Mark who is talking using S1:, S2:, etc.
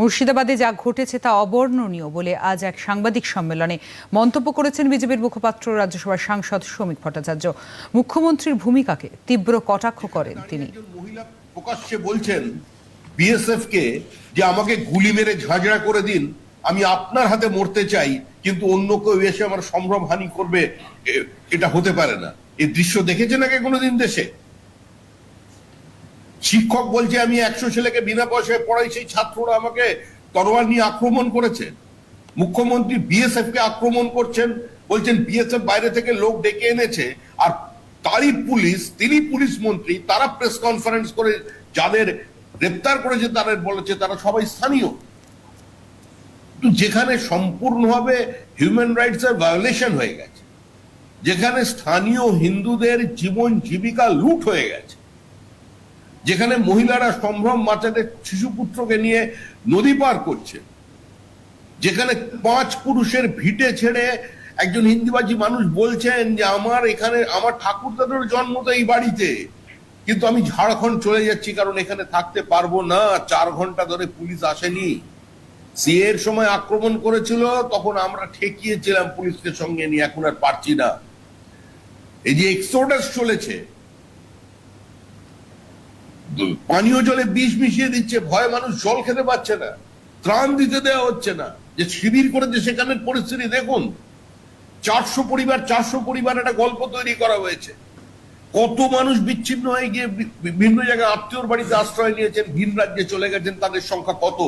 S1: মুর্শিদাবাদে যা ঘটেছে তা অবর্ণনীয় বলে আজ এক সাংবাদিক সম্মেলনে মন্তব্য করেছেন বিজেপির মুখপাত্র রাজ্যসভার সাংসদ শ্রমিক ভট্টাচার্য। মুখ্যমন্ত্রীর ভূমিকাকে তীব্র কটাক্ষ করেন তিনি।
S2: প্রকাশ্যে বলছেন বিএসএফ কে যে আমাকে গুলি মেরে ঝাঁঝরা করে দিন, আমি আপনার হাতে মরতে চাই, কিন্তু অন্য কেউ এসে আমার সম্ভ্রম হানি করবে এটা হতে পারে না। এই দৃশ্য দেখেছেন আগে কোনোদিন দেশে? শিক্ষক বলছে, আমি একশো ছেলেকে বিনা পয়সায় পড়াই, সেই ছাত্ররা আমাকে তরোয়াল নিয়ে আক্রমণ করেছে। মুখ্যমন্ত্রী বিএসএফ কে আক্রমণ করছেন, বলছেন, বিএসএফ বাইরে থেকে লোক ডেকে এনেছে, আর তারই পুলিশ, তিনি পুলিশ মন্ত্রী, তারা প্রেস কনফারেন্স করে যাদের গ্রেপ্তার করেছে, তাদের বলেছে, তারা সবাই স্থানীয়। যেখানে সম্পূর্ণভাবে হিউম্যান রাইটস এর ভায়োলেশন হয়ে গেছে, যেখানে স্থানীয় হিন্দুদের জীবন জীবিকা লুট হয়ে গেছে যেখানে মহিলারা সম্ভ্রম বাচ্চাদের শিশুপুত্রকে নিয়ে নদী পার করছে, যেখানে পাঁচ পুরুষের ভিটে ছেড়ে একজন হিন্দিবাজি মানুষ বলছেন যে, আমার এখানে, আমার ঠাকুর দাদুর জন্ম তো এই বাড়িতে, কিন্তু আমি ঝাড়খণ্ড চলে যাচ্ছি কারণ এখানে থাকতে পারব না, চার ঘণ্টা ধরে পুলিশ আসেনি। সিএ এর সময় আক্রমণ করেছিল, তখন আমরা ঠেকিয়েছিলাম পুলিশকে সঙ্গে নিয়ে, এখন আর পারছি না। এই যে এক্সোডাস চলেছে পানীয় জলে বিষ মিশিয়ে দিচ্ছে, ভয় মানুষ জল খেতে পাচ্ছে না, ত্রাণ দিতে দেওয়া হচ্ছে না। যে শিবির করেছে সেখানের পরিস্থিতি দেখুন। চারশো পরিবার চারশো পরিবার একটা গল্প তৈরি করা হয়েছে। কত মানুষ বিচ্ছিন্ন হয়ে গিয়ে বিভিন্ন জায়গায় আত্মীয়র বাড়িতে আশ্রয় নিয়েছেন, ভিন রাজ্যে চলে গেছেন, তাদের সংখ্যা কত?